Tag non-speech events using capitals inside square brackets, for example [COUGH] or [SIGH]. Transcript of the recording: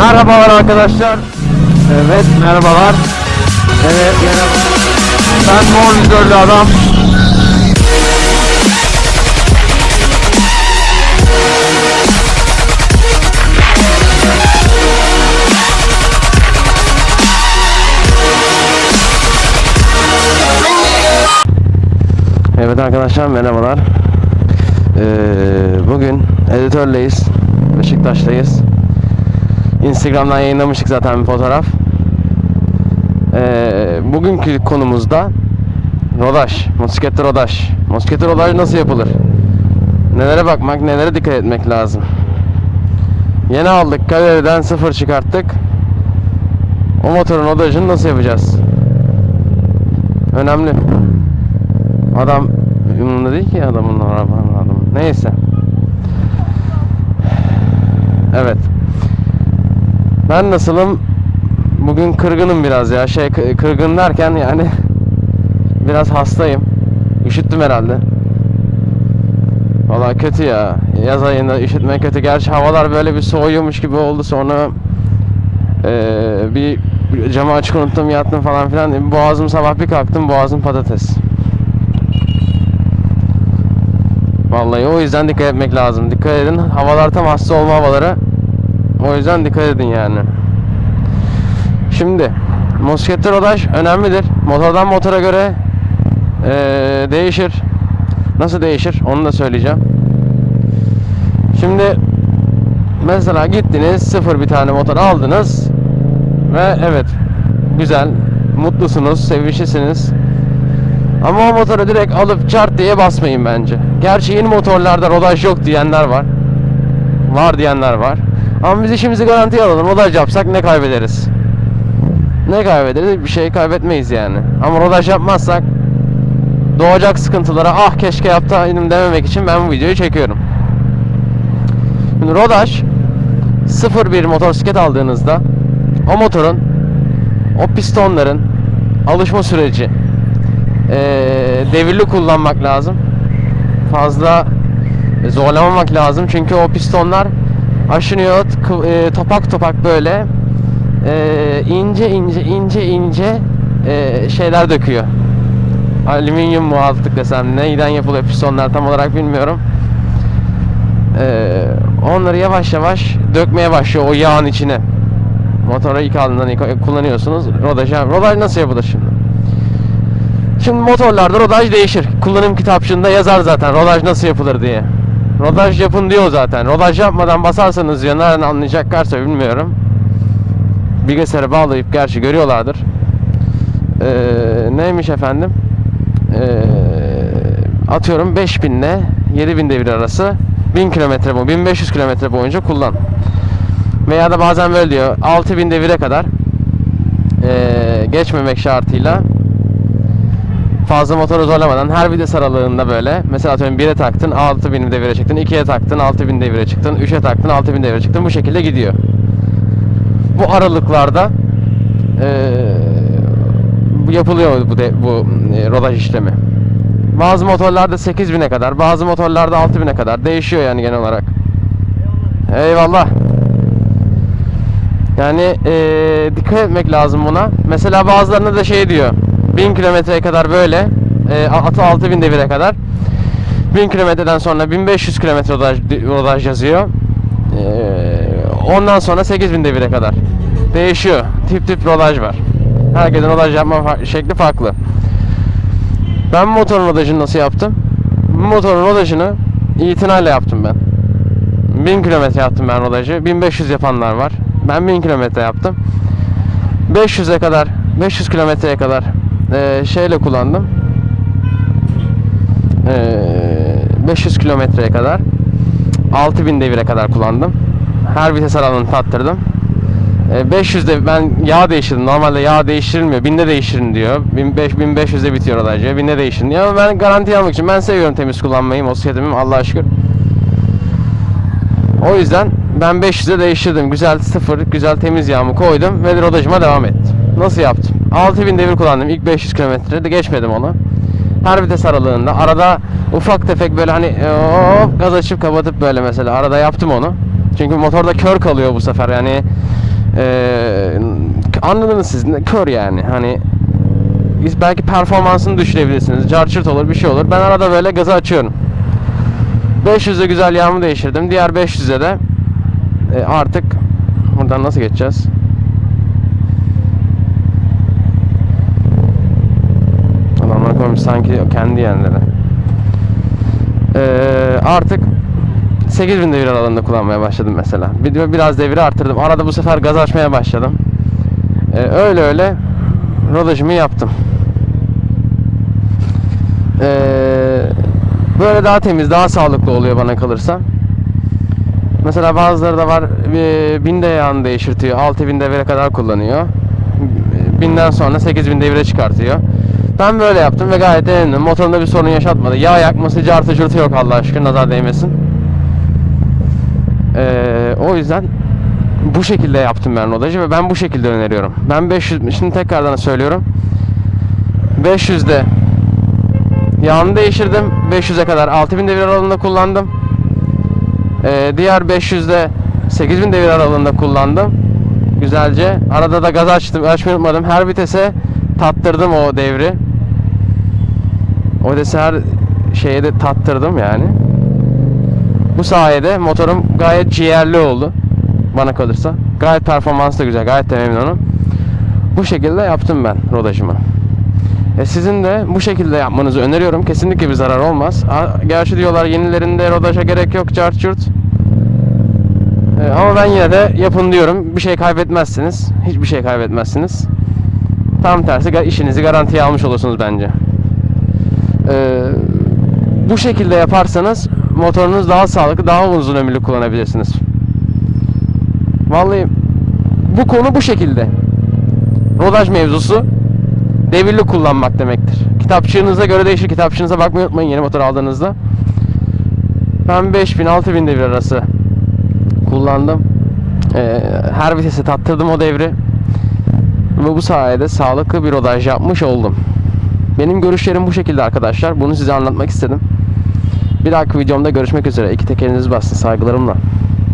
Merhabalar arkadaşlar. Evet merhabalar. Evet merhaba. Ben mor vizörlü adam. Evet arkadaşlar merhabalar. Ee, bugün editörleyiz. Beşiktaş'tayız. Instagram'dan yayınlamıştık zaten bir fotoğraf. Ee, bugünkü konumuzda rodaj, mosikette rodaj. Mosikette rodaj nasıl yapılır? Nelere bakmak, nelere dikkat etmek lazım? Yeni aldık, galeriden sıfır çıkarttık. O motorun rodajını nasıl yapacağız? Önemli. Adam umurunda değil ki adamın arabanın adamı. Neyse. Evet. Ben nasılım? Bugün kırgınım biraz ya. Şey kı- kırgın derken yani [LAUGHS] biraz hastayım. Üşüttüm herhalde. Valla kötü ya. Yaz ayında üşütme kötü. Gerçi havalar böyle bir soğuyormuş gibi oldu. Sonra eee, bir camı açık unuttum yattım falan filan. Boğazım sabah bir kalktım boğazım patates. Vallahi o yüzden dikkat etmek lazım. Dikkat edin. Havalar tam hasta olma havaları. O yüzden dikkat edin yani. Şimdi mosikette rodaj önemlidir. Motordan motora göre eee, değişir. Nasıl değişir? Onu da söyleyeceğim. Şimdi mesela gittiniz sıfır bir tane motor aldınız ve evet güzel mutlusunuz, sevinçlisiniz. Ama o motoru direkt alıp çart diye basmayın bence. Gerçi yeni motorlarda rodaj yok diyenler var. Var diyenler var. Ama biz işimizi garantiye alalım. Rodaj yapsak ne kaybederiz? Ne kaybederiz? Bir şey kaybetmeyiz yani. Ama rodaj yapmazsak doğacak sıkıntılara ah keşke yaptaydım dememek için ben bu videoyu çekiyorum. Şimdi rodaj sıfır bir motosiklet aldığınızda o motorun o pistonların alışma süreci eee, devirli kullanmak lazım. Fazla zorlamamak lazım çünkü o pistonlar aşınıyor eee, topak topak böyle eee, ince ince ince ince eee, şeyler döküyor. Alüminyum mu artık desem neyden yapılıyor pistonlar tam olarak bilmiyorum. Eee, onları yavaş yavaş dökmeye başlıyor o yağın içine. Motoru ilk aldığından kullanıyorsunuz. Rodaj, rodaj nasıl yapılır şimdi? Şimdi motorlarda rodaj değişir. Kullanım kitapçığında yazar zaten rodaj nasıl yapılır diye. Rodaj yapın diyor zaten. Rodaj yapmadan basarsanız. Nereden anlayacaklarsa bilmiyorum. Bilgisayara bağlayıp gerçi görüyorlardır. Ee, neymiş efendim? Ee, atıyorum 5000 ile 7000 devir arası 1000 kilometre bu 1500 kilometre boyunca kullan. Veya da bazen böyle diyor 6000 devire kadar ee, geçmemek şartıyla fazla motoru zorlamadan her vites aralığında böyle mesela atıyorum 1'e taktın 6000 devire çıktın 2'ye taktın 6000 devire çıktın 3'e taktın 6000 devire çıktın bu şekilde gidiyor. Bu aralıklarda bu yapılıyor bu de, bu e, rodaj işlemi. Bazı motorlarda 8000'e kadar, bazı motorlarda 6000'e kadar değişiyor yani genel olarak. Eyvallah. Yani eee, dikkat etmek lazım buna. Mesela bazılarında da şey diyor. 1000 kilometreye kadar böyle, e, atı 6000 devire kadar. 1000 kilometreden sonra 1500 kilometre rodaj, yazıyor. Eee, ondan sonra 8000 devire kadar. Değişiyor. Tip tip rodaj var. Herkesin rodaj yapma fa- şekli farklı. Ben motorun rodajını nasıl yaptım? Motorun rodajını itinayla yaptım ben. 1000 kilometre yaptım ben rodajı. 1500 yapanlar var. Ben 1000 kilometre yaptım. 500'e kadar, 500 kilometreye kadar eee, şeyle kullandım. Eee, 500 kilometreye kadar 6000 devire kadar kullandım. Her vites aralığını tattırdım. Eee, 500'de ben yağ değiştirdim. Normalde yağ değiştirilmiyor. 1000'de değiştirin diyor. 1500 1500'de bitiyor rodajı. 1000'de değiştirin diyor. Ama ben garanti almak için ben seviyorum temiz kullanmayı. Motosikletimi Allah'a şükür. O yüzden ben 500'e değiştirdim. Güzel sıfır, güzel temiz yağımı koydum ve rodajıma devam ettim. Nasıl yaptım? 6000 devir kullandım. İlk 500 kilometrede geçmedim onu. Her vites aralığında. Arada ufak tefek böyle hani hop gaz açıp kapatıp böyle mesela. Arada yaptım onu. Çünkü motorda kör kalıyor bu sefer yani. Ee, anladınız siz kör yani hani biz belki performansını düşürebilirsiniz. Carçırt olur bir şey olur. Ben arada böyle gazı açıyorum. 500'e güzel yağımı değiştirdim. Diğer 500'e de e, artık buradan nasıl geçeceğiz? Koymuş sanki kendi yerleri. Ee, artık 8000 devir aralığında kullanmaya başladım mesela. Bir, biraz deviri arttırdım. Arada bu sefer gaz açmaya başladım. Ee, öyle öyle rodajımı yaptım. Ee, böyle daha temiz, daha sağlıklı oluyor bana kalırsa. Mesela bazıları da var e, binde yağını değiştirtiyor. 6000 devire kadar kullanıyor. Binden sonra 8000 devire çıkartıyor. Ben böyle yaptım ve gayet de memnunum. Motorunda bir sorun yaşatmadı. Yağ yakması, cartı cırtı yok Allah aşkına nazar değmesin. Ee, o yüzden bu şekilde yaptım ben rodajı ve ben bu şekilde öneriyorum. Ben 500 şimdi tekrardan söylüyorum. 500'de yağını değiştirdim. 500'e kadar 6000 devir aralığında kullandım. Ee, diğer 500'de 8000 devir aralığında kullandım. Güzelce. Arada da gaz açtım. Açmayı unutmadım. Her vitese tattırdım o devri. O vitese her şeye de tattırdım yani. Bu sayede motorum gayet ciğerli oldu. Bana kalırsa. Gayet performansı da güzel. Gayet de memnunum. Bu şekilde yaptım ben rodajımı. E sizin de bu şekilde yapmanızı öneriyorum. Kesinlikle bir zarar olmaz. Gerçi diyorlar yenilerinde rodaja gerek yok cart curt. E, ama ben yine de yapın diyorum. Bir şey kaybetmezsiniz. Hiçbir şey kaybetmezsiniz. Tam tersi işinizi garantiye almış olursunuz bence. E, bu şekilde yaparsanız motorunuz daha sağlıklı, daha uzun ömürlü kullanabilirsiniz. Vallahi bu konu bu şekilde. Rodaj mevzusu devirli kullanmak demektir. Kitapçığınıza göre değişir. Kitapçığınıza bakmayı unutmayın yeni motor aldığınızda. Ben 5000-6000 devir arası kullandım. Ee, her vitese tattırdım o devri. Ve bu sayede sağlıklı bir rodaj yapmış oldum. Benim görüşlerim bu şekilde arkadaşlar. Bunu size anlatmak istedim. Bir dahaki videomda görüşmek üzere. İki tekeriniz bastı saygılarımla.